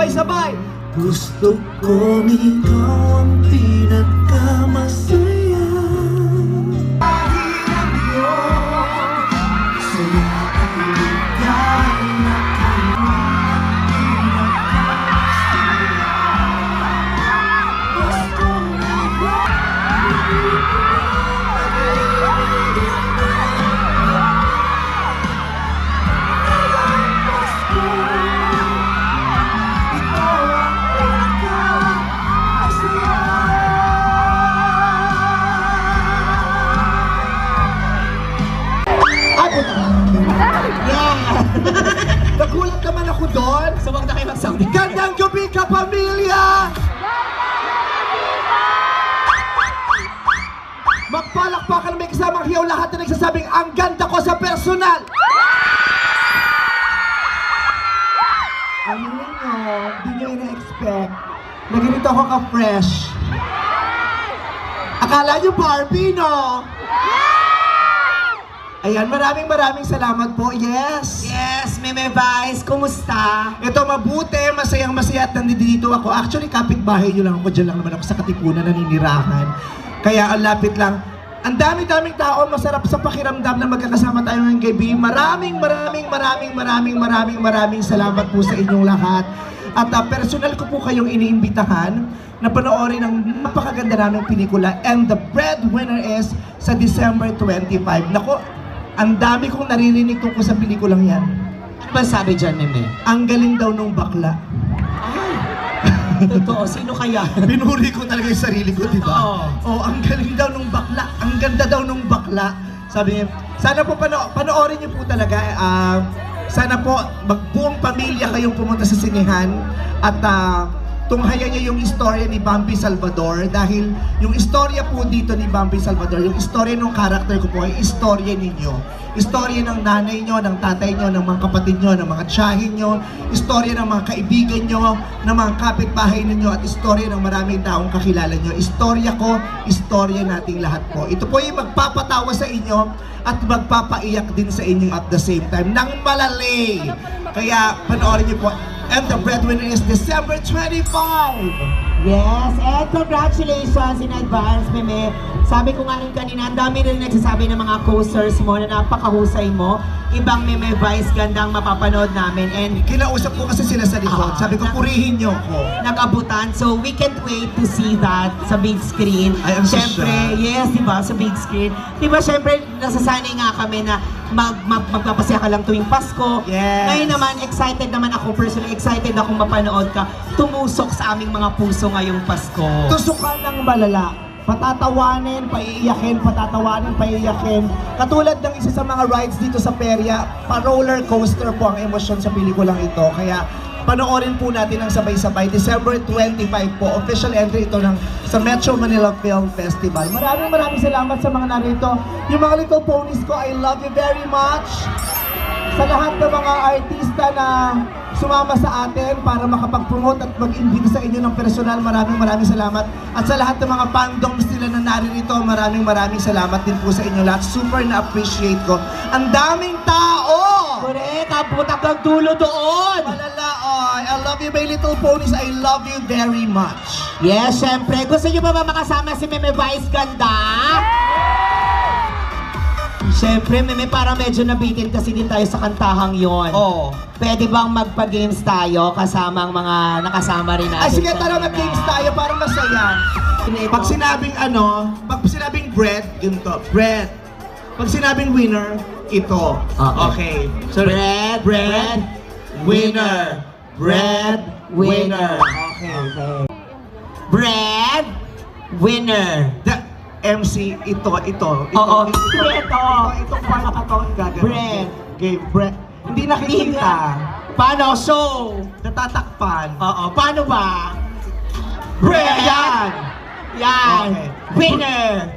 Sabay-sabay! Gusto kong ikaw ang pinagkamasaya Kasamang hiyaw lahat na nagsasabing ang ganda ko sa personal! Ano nyo, hindi nyo ina-expect na ganito ako ka-fresh. Akala nyo Barbie, no? Ayan, maraming maraming salamat po. Yes! Yes, Meme Vice, kumusta? Ito mabuti, masayang masaya at nandito ako. Actually, kapitbahay nyo lang ako. Diyan lang naman ako sa Katipunan naninirahan. Kaya ang lapit lang. Ang dami-daming tao, masarap sa pakiramdam na magkakasama tayo ngayong gabi. Maraming, maraming, maraming, maraming, maraming, maraming salamat po sa inyong lahat. At ah, personal ko po kayong iniimbitahan na panoorin ang napakaganda naming pelikula and the breadwinner is sa December 25. Nako, ang dami kong naririnig tungkol sa pelikulang yan. Ano ba sabi dyan, Meme? Ang galing daw nung bakla. Totoo, sino kaya? Pinuri ko talaga yung sarili ko, di ba? Oo. Oh, ang galing daw nung bakla. Ang ganda daw nung bakla. Sabi niya, sana po pano panoorin niyo po talaga. ah, sana po magbuong pamilya kayong pumunta sa sinehan at ah, tunghayan niyo yung istorya ni Bambi Salvador dahil yung istorya po dito ni Bambi Salvador, yung istorya ng karakter ko po ay istorya ninyo. Istorya ng nanay nyo, ng tatay nyo, ng mga kapatid nyo, ng mga tiyahin nyo, istorya ng mga kaibigan nyo, ng mga kapitbahay ninyo, at istorya ng maraming taong kakilala nyo. Istorya ko, istorya nating lahat po. Ito po yung magpapatawa sa inyo at magpapaiyak din sa inyo at the same time ng malalay. Kaya panoorin niyo po. And the breadwinner is December 25! Yes, and congratulations in advance, Meme. Sabi ko nga rin kanina, ang dami rin nagsasabi ng mga coasters mo na napakahusay mo. Ibang Meme Vice gandang mapapanood namin and Kinausap ko kasi sila sa likod. Ah. Sabi ko, purihin niyo ako. nag-abutan. So, we can't wait to see that sa big screen. Ay, ang Siyempre, social. yes, di ba, sa big screen. Di ba, siyempre, nasasanay nga kami na mag, mag, magpapasaya ka lang tuwing Pasko. Yes. Ngayon naman, excited naman ako, personally excited akong mapanood ka. Tumusok sa aming mga puso ngayong Pasko. Tusukan ng malala. Patatawanin, paiiyakin, patatawanin, paiiyakin. Katulad ng isa sa mga rides dito sa Peria, pa-roller coaster po ang emosyon sa pelikulang ito. Kaya panoorin po natin ang sabay-sabay. December 25 po, official entry ito ng sa Metro Manila Film Festival. Maraming maraming salamat sa mga narito. Yung mga little ponies ko, I love you very much. Sa lahat ng mga artista na sumama sa atin para makapag-promote at mag-invite sa inyo ng personal, maraming maraming salamat. At sa lahat ng mga fandoms nila na naririto, maraming maraming salamat din po sa inyo lahat. Super na-appreciate ko. Ang daming tao! Correct, abot hanggang dulo doon! Malala, oy. I love you, my little ponies. I love you very much. Yes, syempre. Gusto niyo ba ba makasama si Meme Vice Ganda? Syempre, Meme, para medyo nabitin kasi din tayo sa kantahang yon. Oh. Pwede bang magpa-games tayo kasama ang mga nakasama rin natin? Ay, sige, tara kanina? mag-games tayo para masaya. Pag sinabing ano, pag sinabing bread, ganito, bread. Pag sinabing winner, ito. Okay. Okay. So, Bread, bread, winner. Bread, winner. Okay, okay. Bread, winner. The MC, ito, ito. ito Oo. Ito, ito, ito, ito, part na to, gagawin. Bread. Okay, bread. Hindi nakikita. Paano? Show! Natatakpan. Oo, paano ba? Bread! Yan! Yan! Okay. Winner!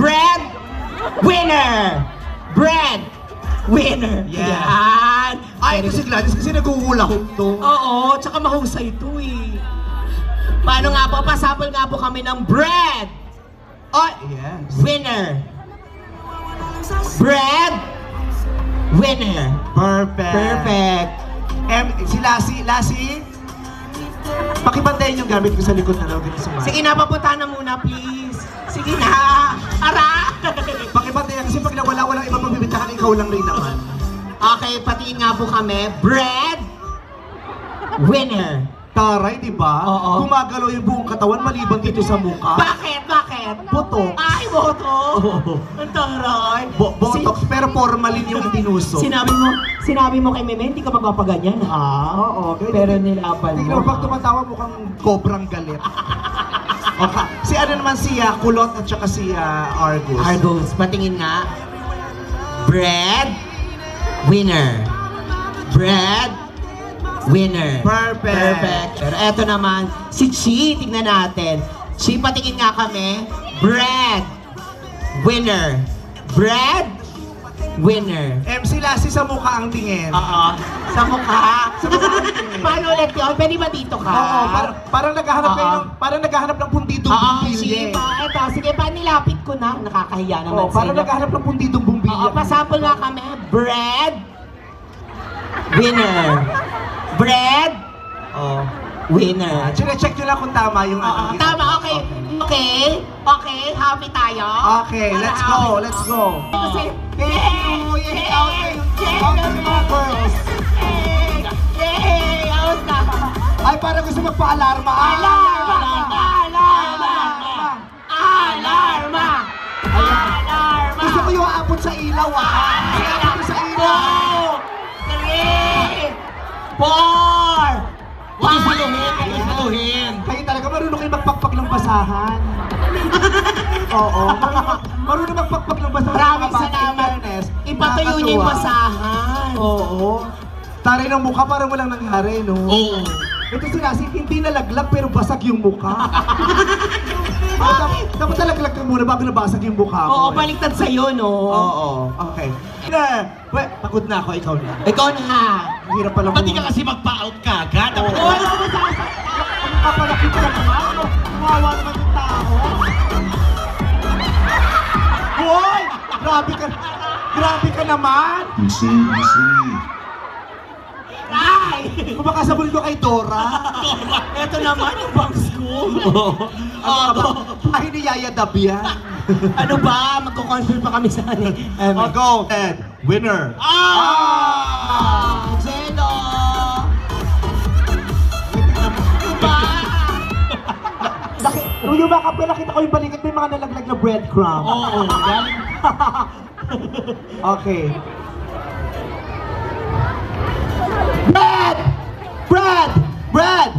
Bread! Winner! Bread! Winner! Yeah. Yan! Ay, ito si Gladys kasi naguhula ko to. Oo, tsaka mahusay ito eh. Paano nga po? Pasapol nga po kami ng bread! Ay! Yes. Winner! Bread! Winner! Perfect. Perfect! Em, si Lassie, Lassie, pakibantayin yung gamit ko sa likod na mga. Sige na, papunta na muna, please. Sige na. Ara! Pakibantayin kasi pag nawala, walang iba pagbibitakan, ikaw lang rin naman. okay, patiin nga po kami. Bread winner. Taray, di ba? Oo. Gumagalaw yung buong katawan maliban dito sa mukha. Bakit? Bakit? Puto. Ay, boto! Oo. Ang taray! Bo- botox, pero formalin yung tinuso. Sinabi mo, sinabi mo kay Meme, hindi ka magpapaganyan, ha? Oo, ganyan. Pero nilaban mo. mo, pag tumatawa mukhang kobrang galit. okay. Si ano naman siya, Kulot at saka si ah, Argus. Argos, patingin nga. Bread winner. Bread winner. Perfect. Perfect. Pero eto naman, si Chi, tignan natin. Chi, patingin nga kami. Bread winner. Bread winner. MC Lassie sa mukha ang tingin. Oo. Sa mukha. Sa mukha ang tingin. Paano ulit yun? Pwede ba dito ka? Oo, parang, parang naghahanap kayo ng, parang naghahanap ng pundidong Oo, sige pa. Eto, sige pa, nilapit ko na. Nakakahiya naman Oo, parang sa'yo. naghahanap ng pundidong bumbilye. Oo, pasample nga kami. Bread. Winner. Bread. Oh. Winner. Chine-check nyo lang kung tama yung Oo, ano. tama, okay. Okay. Okay, happy tayo. Okay, let's go, let's go. Kasi, Thank Ay, parang gusto magpa-alarma. Alarma! Alarma! Alarma! Alarma! Gusto ko yung aabot sa ilaw, ah. Aabot sa ilaw. Three, four, Huwag saluhin, huwag saluhin. Kayo talaga marunong kayo magpakpak ng basahan. Oo. marunong- magpakpak ng basahan. Maraming salamat. Ipatuyo niyo yung basahan. Oo. Taray ng mukha parang walang nangyari, no? Oo. Ito si Lassie, hindi nalaglag pero basag yung mukha. dapat, dapat nalaglag ka muna bago nabasag yung mukha mo. Oo, eh. baliktad sa'yo, no? Oo, okay. Na, we, pagod na ako, ikaw na. Ikaw na. Ang hirap pala Ba't di ka kasi magpa-out ka agad? Oo, ano ba sa Ang kapalakit ka naman. Ano? Kawawa naman yung tao. Hoy! Grabe ka. Grabe ka naman. Ay! Kumakasabol ko kay Dora. Ito naman yung box ko. Ano ka ba? Ay, ni Yaya Dab yan. ano ba? Magko-confirm pa kami sa ano. Oh, go. Ed, winner. Ah! Zeno! Diba? Laki, nung yung mga kapwa, nakita ko yung balikat, may mga nalaglag na breadcrumb. Oo, galing. Okay. Brad! Brad! Brad!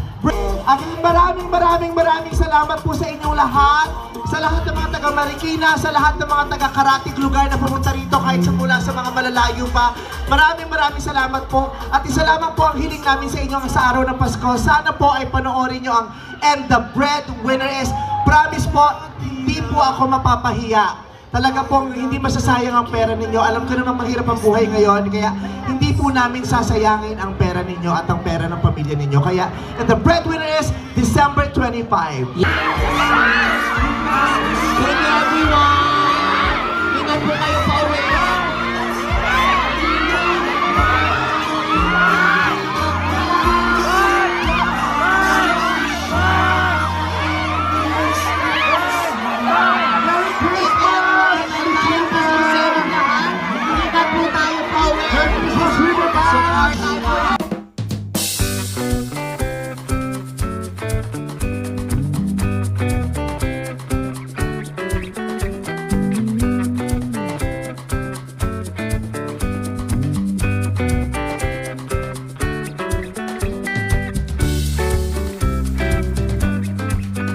Ang maraming maraming maraming salamat po sa inyong lahat. Sa lahat ng mga taga Marikina, sa lahat ng mga taga Karatig lugar na pumunta rito kahit sa mula sa mga malalayo pa. Maraming maraming salamat po. At isa po ang hiling namin sa inyo sa araw ng Pasko. Sana po ay panoorin nyo ang And the Breadwinner is Promise po, hindi po ako mapapahiya. Talaga pong hindi masasayang ang pera ninyo. Alam ko naman mahirap ang buhay ngayon, kaya hindi po namin sasayangin ang pera ninyo at ang pera ng pamilya ninyo. Kaya, and the breadwinner is December 25. Thank you everyone! Ingat po kayo pa